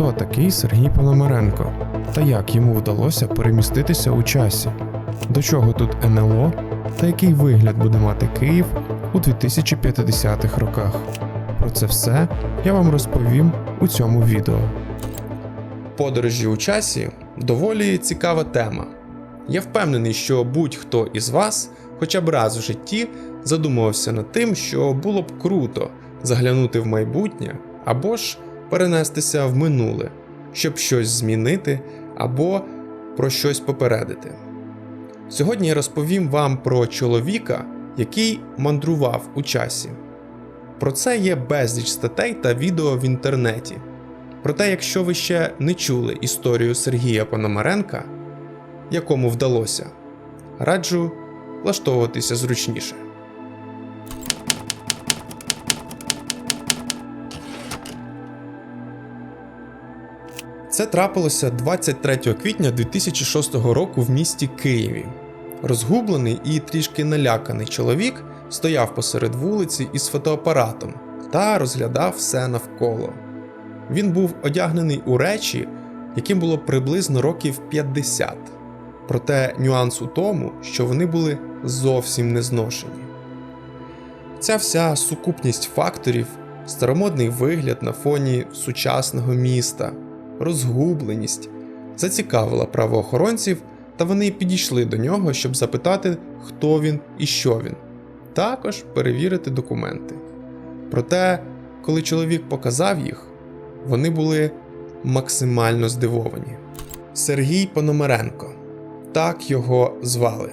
хто такий Сергій Пономаренко та як йому вдалося переміститися у часі, до чого тут НЛО та який вигляд буде мати Київ у 2050-х роках. Про це все я вам розповім у цьому відео. Подорожі у часі доволі цікава тема. Я впевнений, що будь-хто із вас хоча б раз в житті задумувався над тим, що було б круто заглянути в майбутнє або ж перенестися в минуле, щоб щось змінити або про щось попередити. Сьогодні я розповім вам про чоловіка, який мандрував у часі. Про це є безліч статей та відео в інтернеті. Проте, якщо ви ще не чули історію Сергія Пономаренка, якому вдалося, раджу влаштовуватися зручніше. Це трапилося 23 квітня 2006 року в місті Києві. Розгублений і трішки наляканий чоловік стояв посеред вулиці із фотоапаратом та розглядав все навколо. Він був одягнений у речі, яким було приблизно років 50. Проте нюанс у тому, що вони були зовсім не зношені. Ця вся сукупність факторів, старомодний вигляд на фоні сучасного міста, розгубленість зацікавила правоохоронців, та вони підійшли до нього, щоб запитати, хто він і що він, також перевірити документи. Проте, коли чоловік показав їх, вони були максимально здивовані. Сергій Пономаренко так його звали.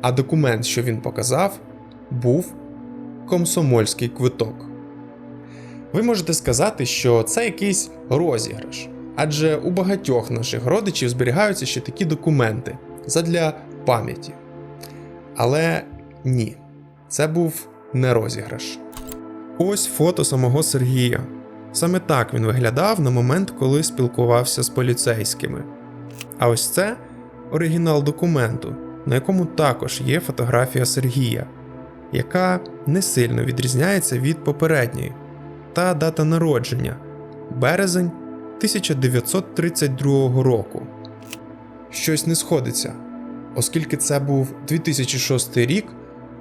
А документ, що він показав, був комсомольський квиток. Ви можете сказати, що це якийсь розіграш, адже у багатьох наших родичів зберігаються ще такі документи задля пам'яті. Але ні, це був не розіграш. Ось фото самого Сергія. Саме так він виглядав на момент, коли спілкувався з поліцейськими. А ось це оригінал документу, на якому також є фотографія Сергія, яка не сильно відрізняється від попередньої, та дата народження березень 1932 року. Щось не сходиться, оскільки це був 2006 рік,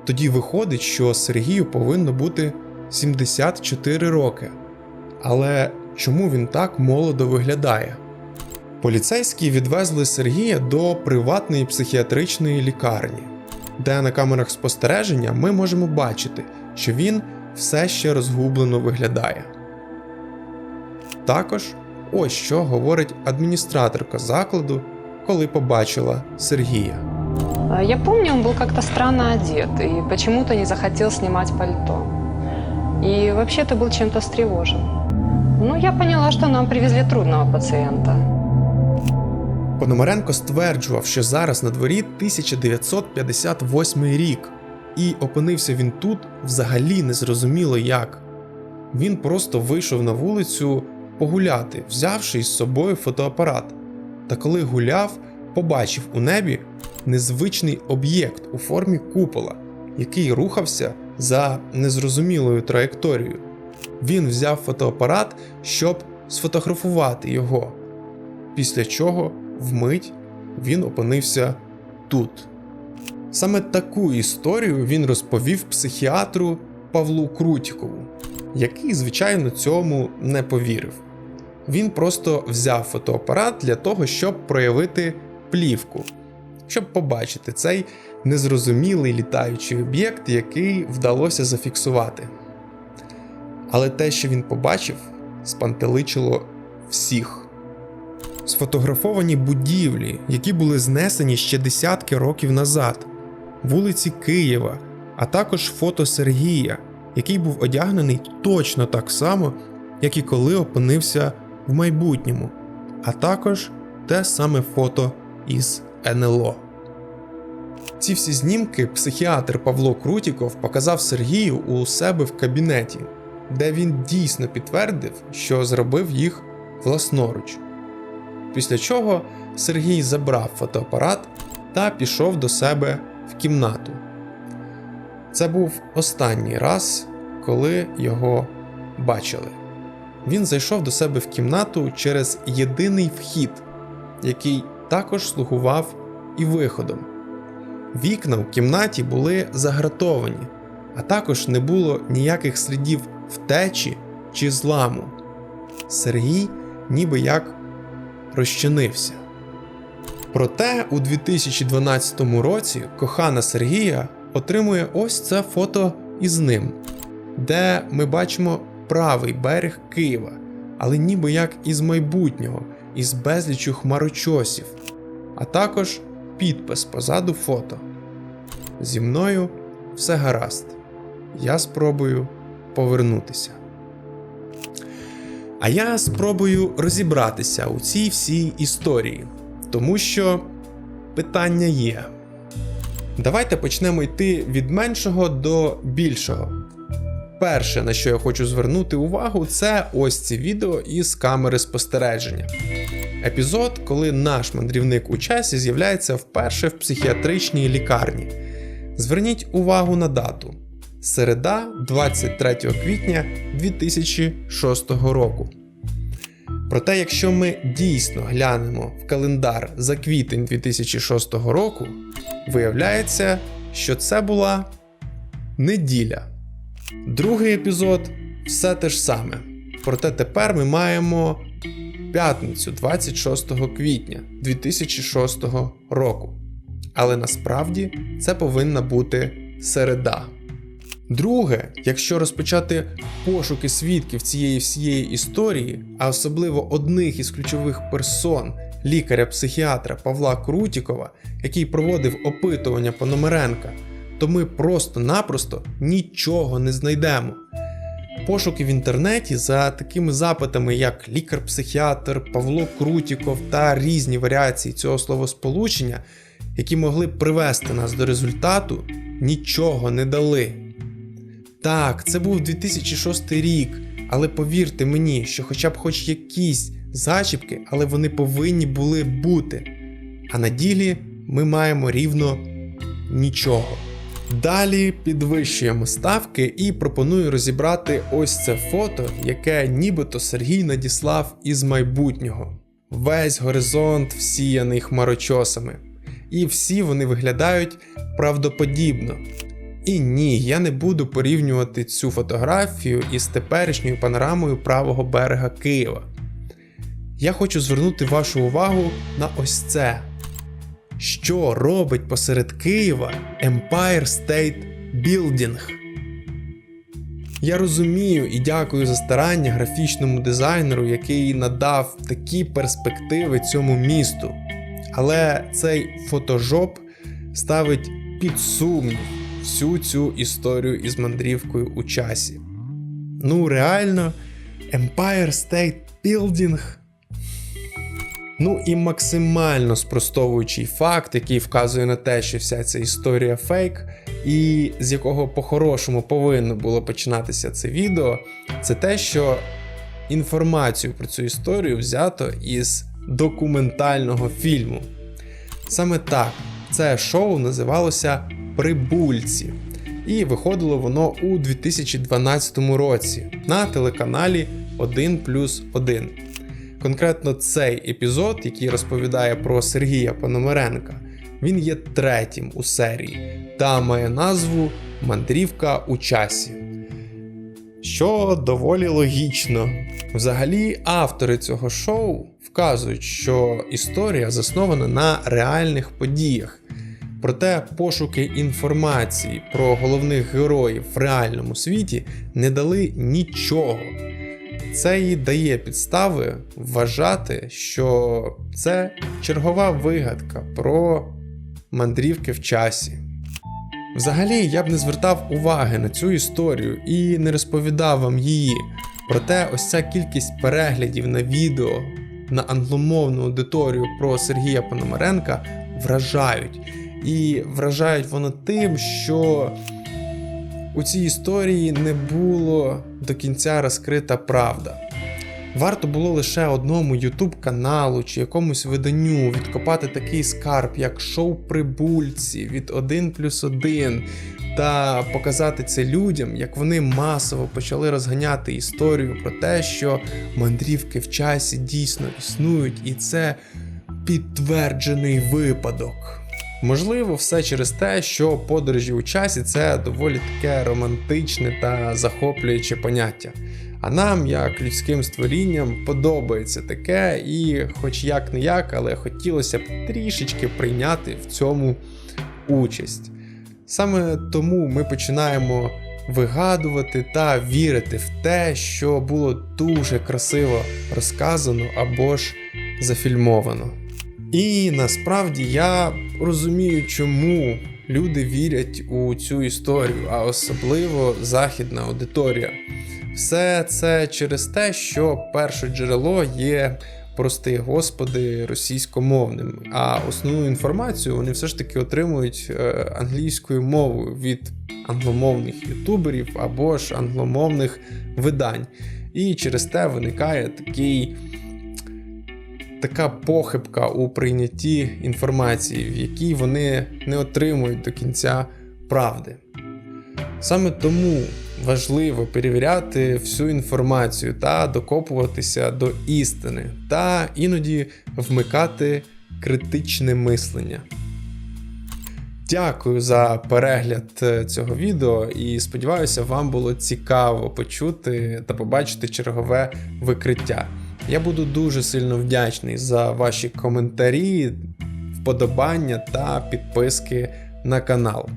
тоді виходить, що Сергію повинно бути 74 роки. Але чому він так молодо виглядає? Поліцейські відвезли Сергія до приватної психіатричної лікарні, де на камерах спостереження ми можемо бачити, що він все ще розгублено виглядає. Також ось що говорить адміністраторка закладу, коли побачила Сергія. Я помню, он был как-то странно одет и почему-то не захотел снимать пальто. И вообще-то был чем-то встревожен. Ну, я поняла, что нам привезли трудного пациента. Пономаренко стверджував, що зараз на дворі 1958 рік, і опинився він тут взагалі незрозуміло як. Він просто вийшов на вулицю погуляти, взявши із собою фотоапарат. Та коли гуляв, побачив у небі незвичний об'єкт у формі купола, який рухався за незрозумілою траєкторією. Він взяв фотоапарат, щоб сфотографувати його. Після чого вмить він опинився тут. Саме таку історію він розповів психіатру Павлу Крутікову, який, звичайно, цьому не повірив. Він просто взяв фотоапарат для того, щоб проявити плівку, щоб побачити цей незрозумілий літаючий об'єкт, який вдалося зафіксувати. Але те, що він побачив, спантеличило всіх. Сфотографовані будівлі, які були знесені ще десятки років назад, вулиці Києва, а також фото Сергія, який був одягнений точно так само, як і коли опинився в майбутньому, а також те саме фото із НЛО. Ці всі знімки психіатр Павло Крутіков показав Сергію у себе в кабінеті, де він дійсно підтвердив, що зробив їх власноруч. Після чого Сергій забрав фотоапарат та пішов до себе в кімнату. Це був останній раз, коли його бачили. він зайшов до себе в кімнату через єдиний вхід, який також слугував і виходом. Вікна в кімнаті були загратовані, а також не було ніяких слідів втечі чи зламу. Сергій ніби як розчинився. Проте у 2012 році кохана Сергія отримує ось це фото із ним, де ми бачимо правий берег Києва, але ніби як із майбутнього, із безлічю хмарочосів, а також підпис позаду фото. Зі мною все гаразд. Я спробую повернутися. А я спробую розібратися у цій всій історії, тому що питання є. Давайте почнемо йти від меншого до більшого. Перше, на що я хочу звернути увагу, це ось ці відео із камери спостереження. Епізод, коли наш мандрівник у часі з'являється вперше в психіатричній лікарні. Зверніть увагу на дату: середа, 23 квітня 2006 року. Проте, якщо ми дійсно глянемо в календар за квітень 2006 року, виявляється, що це була неділя. Другий епізод все те ж саме. Проте тепер ми маємо п'ятницю 26 квітня 2006 року. Але насправді це повинна бути середа. Друге, якщо розпочати пошуки свідків цієї всієї історії, а особливо одних із ключових персон лікаря-психіатра Павла Крутікова, який проводив опитування Пономаренка, то ми просто-напросто нічого не знайдемо. Пошуки в інтернеті за такими запитами, як лікар-психіатр, Павло Крутіков та різні варіації цього словосполучення, які могли б привести нас до результату, нічого не дали. Так, це був 2006 рік, але повірте мені, що хоча б хоч якісь зачіпки, але вони повинні були бути. А на ділі ми маємо рівно нічого. Далі підвищуємо ставки і пропоную розібрати ось це фото, яке нібито Сергій надіслав із майбутнього. Весь горизонт всіяний хмарочосами. І всі вони виглядають правдоподібно. І ні, я не буду порівнювати цю фотографію із теперішньою панорамою правого берега Києва. Я хочу звернути вашу увагу на ось це. Що робить посеред Києва Empire State Building? Я розумію і дякую за старання графічному дизайнеру, який надав такі перспективи цьому місту. Але цей фотожоп ставить під сумнів всю цю історію із мандрівкою у часі. Ну, реально, Empire State Building. Ну і максимально спростовуючий факт, який вказує на те, що вся ця історія фейк, і з якого по-хорошому повинно було починатися це відео, це те, що інформацію про цю історію взято із документального фільму. Саме так, це шоу називалося Прибульці, і виходило воно у 2012 році на телеканалі 1 плюс 1. Конкретно цей епізод, який розповідає про Сергія Пономаренка, він є третім у серії та має назву Мандрівка у часі. Що доволі логічно. Взагалі, автори цього шоу вказують, що історія заснована на реальних подіях. Проте пошуки інформації про головних героїв в реальному світі не дали нічого. Це і дає підстави вважати, що це чергова вигадка про мандрівки в часі. Взагалі, я б не звертав уваги на цю історію і не розповідав вам її. Проте ось ця кількість переглядів на відео на англомовну аудиторію про Сергія Пономаренка вражають. І вражають воно тим, що у цій історії не було до кінця розкрита правда. Варто було лише одному YouTube каналу чи якомусь виданню відкопати такий скарб, як шоу Прибульці від 1 плюс 1, та показати це людям, як вони масово почали розганяти історію про те, що мандрівки в часі дійсно існують, і це підтверджений випадок. Можливо, все через те, що подорожі у часі це доволі таке романтичне та захоплююче поняття. А нам, як людським створінням, подобається таке, і, хоч як не як, але хотілося б трішечки прийняти в цьому участь. Саме тому ми починаємо вигадувати та вірити в те, що було дуже красиво розказано або ж зафільмовано. І насправді я розумію, чому люди вірять у цю історію, а особливо західна аудиторія. Все це через те, що перше джерело є прости господи російськомовним, а основну інформацію вони все ж таки отримують е, англійською мовою від англомовних ютуберів або ж англомовних видань. І через те виникає такий така похибка у прийнятті інформації, в якій вони не отримують до кінця правди. Саме тому важливо перевіряти всю інформацію та докопуватися до істини, та іноді вмикати критичне мислення. Дякую за перегляд е, цього відео і сподіваюся, вам було цікаво почути та побачити чергове викриття. Я буду дуже сильно вдячний за ваші коментарі, вподобання та підписки на канал.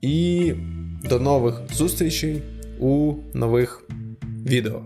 І до нових зустрічей у нових відео.